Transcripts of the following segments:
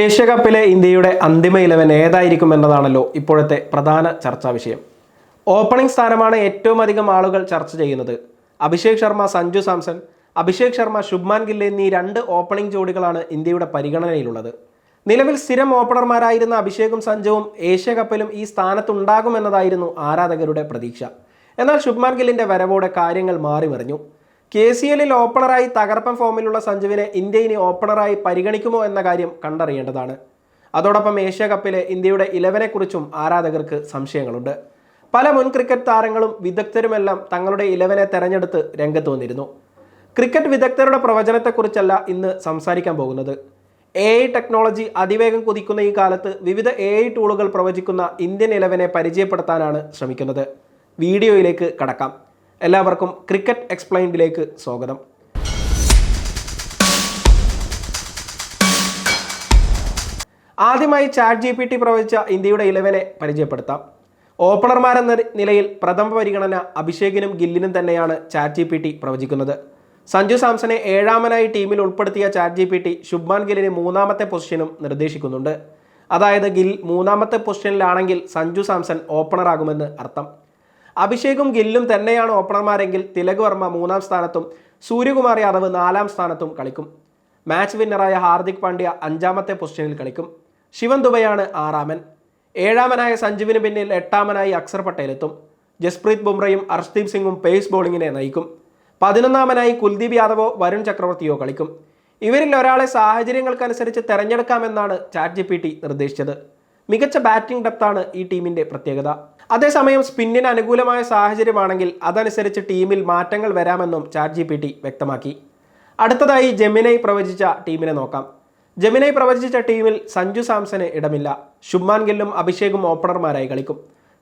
Asia കപ്പിലെ ഇന്ത്യയുടെ അന്തിമ Eleven ഏതായിരിക്കും എന്നതാണല്ലോ ഇപ്പോഴത്തെ പ്രധാന ചർച്ചാ വിഷയം. ഓപ്പണിംഗ് സ്ഥാനമാണ് ഏറ്റവും അധികം ആളുകൾ ചർച്ച ചെയ്യുന്നത്. അഭിഷേക് ശർമ്മ സഞ്ജു സാംസൺ അഭിഷേക് ശർമ്മ ശുഭ്മാൻ ഗിൽ എന്നീ രണ്ട് ഓപ്പണിംഗ് ജോഡികളാണ് ഇന്ത്യയുടെ പരിഗണനയിലുള്ളത്. നിലവിൽ സ്ഥിരം ഓപ്പണർമാരായിരുന്ന അഭിഷേകും സഞ്ജുവും ഏഷ്യ കപ്പിലും ഈ സ്ഥാനത്തുണ്ടാകുമെന്നതായിരുന്നു ആരാധകരുടെ പ്രതീക്ഷ. എന്നാൽ ശുഭ്മാൻ ഗില്ലിന്റെ വരവോടെ കാര്യങ്ങൾ മാറിമറിഞ്ഞു. കെ സി എല്ലിൽ ഓപ്പണറായി തകർപ്പൻ ഫോമിലുള്ള സഞ്ജുവിനെ ഇന്ത്യ ഇനി ഓപ്പണറായി പരിഗണിക്കുമോ എന്ന കാര്യം കണ്ടറിയേണ്ടതാണ്. അതോടൊപ്പം ഏഷ്യ കപ്പിലെ ഇന്ത്യയുടെ ഇലവനെക്കുറിച്ചും ആരാധകർക്ക് സംശയങ്ങളുണ്ട്. പല മുൻ ക്രിക്കറ്റ് താരങ്ങളും വിദഗ്ധരുമെല്ലാം തങ്ങളുടെ ഇലവനെ തെരഞ്ഞെടുത്ത് രംഗത്ത് വന്നിരുന്നു. ക്രിക്കറ്റ് വിദഗ്ധരുടെ പ്രവചനത്തെക്കുറിച്ചല്ല ഇന്ന് സംസാരിക്കാൻ പോകുന്നത്. എ ഐ ടെക്നോളജി അതിവേഗം കുതിക്കുന്ന ഈ കാലത്ത് വിവിധ എ ഐ ടൂളുകൾ പ്രവചിക്കുന്ന ഇന്ത്യൻ ഇലവനെ പരിചയപ്പെടുത്താനാണ് ശ്രമിക്കുന്നത്. വീഡിയോയിലേക്ക് കടക്കാം. എല്ലാവർക്കും ക്രിക്കറ്റ് എക്സ്പ്ലൈൻഡിലേക്ക് സ്വാഗതം. ആദ്യമായി ചാറ്റ് ജി പി ടി പ്രവചിച്ച ഇന്ത്യയുടെ ഇലവനെ പരിചയപ്പെടുത്താം. ഓപ്പണർമാരെന്ന നിലയിൽ പ്രഥമ പരിഗണന അഭിഷേകിനും ഗില്ലിനും തന്നെയാണ് ചാറ്റ് ജി പി ടി പ്രവചിക്കുന്നത്. സഞ്ജു സാംസനെ ഏഴാമനായി ടീമിൽ ഉൾപ്പെടുത്തിയ Chat G P T Shubman ഗില്ലിന് മൂന്നാമത്തെ പൊസിഷനും നിർദ്ദേശിക്കുന്നുണ്ട്. അതായത് ഗിൽ മൂന്നാമത്തെ പൊസിഷനിലാണെങ്കിൽ സഞ്ജു സാംസൺ ഓപ്പണറാകുമെന്ന് അർത്ഥം. അഭിഷേകും ഗില്ലും തന്നെയാണ് ഓപ്പണർമാരെങ്കിൽ തിലക് വർമ്മ മൂന്നാം സ്ഥാനത്തും സൂര്യകുമാർ യാദവ് നാലാം സ്ഥാനത്തും കളിക്കും. മാച്ച് വിന്നറായ ഹാർദിക് പാണ്ഡ്യ അഞ്ചാമത്തെ പൊസിഷനിൽ കളിക്കും. ശിവൻ ദുബൈയാണ് ആറാമൻ. ഏഴാമനായ സഞ്ജുവിന് പിന്നിൽ എട്ടാമനായി അക്സർ പട്ടേൽ എത്തും ജസ്പ്രീത് ബുംറയും അർഷ്ദീപ് സിംഗും പേസ് ബോളിങ്ങിനെ നയിക്കും. പതിനൊന്നാമനായി കുൽദീപ് യാദവോ വരുൺ ചക്രവർത്തിയോ കളിക്കും. ഇവരിൽ ഒരാളെ സാഹചര്യങ്ങൾക്കനുസരിച്ച് തെരഞ്ഞെടുക്കാമെന്നാണ് ചാറ്റ് ജി നിർദ്ദേശിച്ചത്. മികച്ച ബാറ്റിംഗ് ഡെപ്താണ് ഈ ടീമിന്റെ പ്രത്യേകത. അതേസമയം സ്പിന്നിന് അനുകൂലമായ സാഹചര്യമാണെങ്കിൽ അതനുസരിച്ച് ടീമിൽ മാറ്റങ്ങൾ വരാമെന്നും ചാറ്റ് ജി പി ടി വ്യക്തമാക്കി. അടുത്തതായി ജെമിനൈ പ്രവചിച്ച ടീമിനെ നോക്കാം. ജെമിനൈ പ്രവചിച്ച ടീമിൽ സഞ്ജു സാംസന് ഇടമില്ല. ശുഭ്മാൻ ഗില്ലും അഭിഷേകും ഓപ്പണർമാരായി കളിക്കും.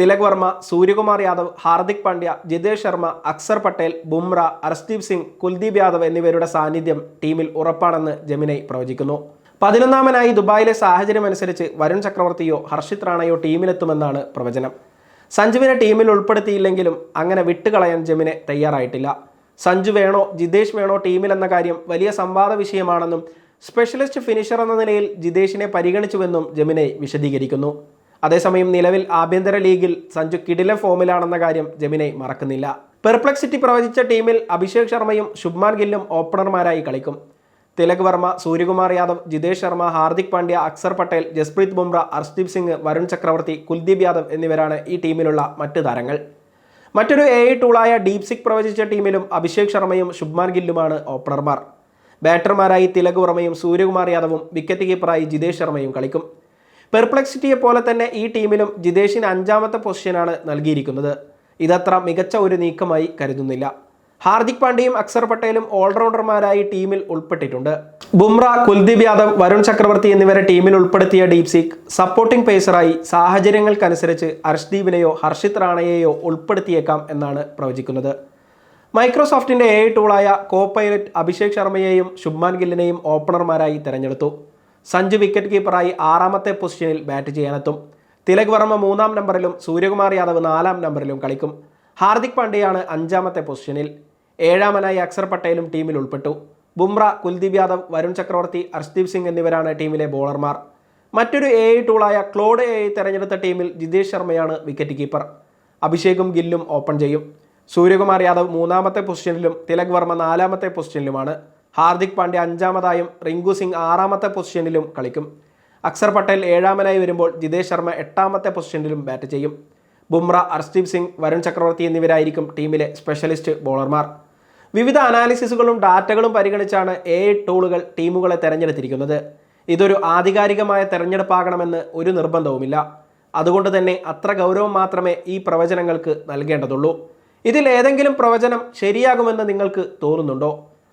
തിലക് വർമ്മ സൂര്യകുമാർ യാദവ് ഹാർദിക് പാണ്ഡ്യ ജിതേഷ് ശർമ്മ അക്സർ പട്ടേൽ ബുംറ അർസ്ദീപ് സിംഗ് കുൽദീപ് യാദവ് എന്നിവരുടെ സാന്നിധ്യം ടീമിൽ ഉറപ്പാണെന്ന് ജെമിനൈ പ്രവചിക്കുന്നു. പതിനൊന്നാമനായി ദുബായിലെ സാഹചര്യം അനുസരിച്ച് വരുൺ ചക്രവർത്തിയോ ഹർഷിത് റാണയോ ടീമിലെത്തുമെന്നാണ് പ്രവചനം. സഞ്ജുവിനെ ടീമിൽ ഉൾപ്പെടുത്തിയില്ലെങ്കിലും അങ്ങനെ വിട്ടുകളയാൻ ജമിനെ തയ്യാറായിട്ടില്ല. സഞ്ജു വേണോ ജിതേഷ് വേണോ ടീമിലെന്ന കാര്യം വലിയ സംവാദ വിഷയമാണെന്നും സ്പെഷ്യലിസ്റ്റ് ഫിനിഷർ എന്ന നിലയിൽ ജിതേഷിനെ പരിഗണിച്ചുവെന്നും ജമിനെ വിശദീകരിക്കുന്നു. അതേസമയം നിലവിൽ ആഭ്യന്തര ലീഗിൽ സഞ്ജു കിടില ഫോമിലാണെന്ന കാര്യം ജമിനെ മറക്കുന്നില്ല. പെർപ്ലക്സിറ്റി പ്രവചിച്ച ടീമിൽ അഭിഷേക് ശർമ്മയും ശുഭ്മാൻ ഗില്ലും ഓപ്പണർമാരായി കളിക്കും. തിലക് വർമ്മ സൂര്യകുമാർ യാദവ് ജിതേഷ് ശർമ്മ ഹാർദിക് പാണ്ഡ്യ അക്സർ പട്ടേൽ ജസ്പ്രീത് ബുംറ അർഷ്ദീപ് സിംഗ് വരുൺ ചക്രവർത്തി കുൽദീപ് യാദവ് എന്നിവരാണ് ഈ ടീമിലുള്ള മറ്റ് താരങ്ങൾ. മറ്റൊരു എ ഐ ടൂളായ ഡീപ് സിക് പ്രവചിച്ച ടീമിലും അഭിഷേക് ശർമ്മയും ശുഭ്മാൻ ഗില്ലുമാണ് ഓപ്പണർമാർ. ബാറ്റർമാരായി തിലക് വർമ്മയും സൂര്യകുമാർ യാദവും വിക്കറ്റ് കീപ്പറായി ജിതേഷ് ശർമ്മയും കളിക്കും. പെർപ്ലക്സിറ്റിയെ പോലെ തന്നെ ഈ ടീമിലും ജിതേഷിന് അഞ്ചാമത്തെ പൊസിഷനാണ് നൽകിയിരിക്കുന്നത്. ഇതത്ര മികച്ച ഒരു നീക്കമായി കരുതുന്നില്ല. ഹാർദിക് പാണ്ഡ്യയും അക്സർ പട്ടേലും ഓൾറൗണ്ടർമാരായി ടീമിൽ ഉൾപ്പെട്ടിട്ടുണ്ട്. ബുംറ കുൽദീപ് യാദവ് വരുൺ ചക്രവർത്തി എന്നിവരെ ടീമിൽ ഉൾപ്പെടുത്തിയ ഡീപ് സിക് സപ്പോർട്ടിംഗ് പേസറായി സാഹചര്യങ്ങൾക്കനുസരിച്ച് അർഷ്ദീപിനെയോ ഹർഷിത് റാണയെയോ ഉൾപ്പെടുത്തിയേക്കാം എന്നാണ് പ്രവചിക്കുന്നത്. മൈക്രോസോഫ്റ്റിന്റെ എ ടൂളായ കോ പൈലറ്റ് അഭിഷേക് ശർമ്മയെയും ശുഭ്മാൻ ഗില്ലിനെയും ഓപ്പണർമാരായി തിരഞ്ഞെടുത്തു. സഞ്ജു വിക്കറ്റ് കീപ്പറായി ആറാമത്തെ പൊസിഷനിൽ ബാറ്റ് ചെയ്യാനെത്തും. തിലക് വർമ്മ മൂന്നാം നമ്പറിലും സൂര്യകുമാർ യാദവ് നാലാം നമ്പറിലും കളിക്കും. ഹാർദിക് പാണ്ഡ്യയാണ് അഞ്ചാമത്തെ പൊസിഷനിൽ. ഏഴാമനായി അക്സർ പട്ടേലും ടീമിൽ ഉൾപ്പെട്ടു. ബുംറ കുൽദീപ് യാദവ് വരുൺ ചക്രവർത്തി അർഷ്ദീപ് സിംഗ് എന്നിവരാണ് ടീമിലെ ബോളർമാർ. മറ്റൊരു എ ഐ ടൂളായ ക്ലോഡ് എ ഐ തെരഞ്ഞെടുത്ത ടീമിൽ ജിതേഷ് ശർമ്മയാണ് വിക്കറ്റ് കീപ്പർ അഭിഷേകും ഗില്ലും ഓപ്പൺ ചെയ്യും. സൂര്യകുമാർ യാദവ് മൂന്നാമത്തെ പൊസിഷനിലും തിലക് വർമ്മ നാലാമത്തെ പൊസിഷനിലുമാണ്. ഹാർദിക് പാണ്ഡ്യ അഞ്ചാമതായും റിങ്കു സിംഗ് ആറാമത്തെ പൊസിഷനിലും കളിക്കും. അക്സർ പട്ടേൽ ഏഴാമനായി വരുമ്പോൾ ജിതേഷ് ശർമ്മ എട്ടാമത്തെ പൊസിഷനിലും ബാറ്റ് ചെയ്യും. ബുംറ അർഷ്ദീപ് സിംഗ് വരുൺ ചക്രവർത്തി എന്നിവരായിരിക്കും ടീമിലെ സ്പെഷ്യലിസ്റ്റ് ബോളർമാർ. വിവിധ അനാലിസിസുകളും ഡാറ്റകളും പരിഗണിച്ചാണ് എ ടൂളുകൾ ടീമുകളെ തെരഞ്ഞെടുത്തിരിക്കുന്നത്. ഇതൊരു ആധികാരികമായ തെരഞ്ഞെടുപ്പാകണമെന്ന് ഒരു നിർബന്ധവുമില്ല. അതുകൊണ്ട് തന്നെ അത്ര ഗൗരവം മാത്രമേ ഈ പ്രവചനങ്ങൾക്ക് നൽകേണ്ടതുള്ളൂ. ഇതിൽ ഏതെങ്കിലും പ്രവചനം ശരിയാകുമെന്ന് നിങ്ങൾക്ക് തോന്നുന്നുണ്ടോ?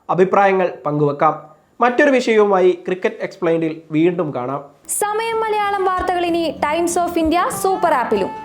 അഭിപ്രായങ്ങൾ പങ്കുവെക്കാം. മറ്റൊരു വിഷയവുമായി ക്രിക്കറ്റ് എക്സ്പ്ലൈൻഡിൽ വീണ്ടും കാണാം. സമയം മലയാളം വാർത്തകൾ ഇനി ടൈംസ് ഓഫ് ഇന്ത്യ സൂപ്പർ ആപ്പിലും.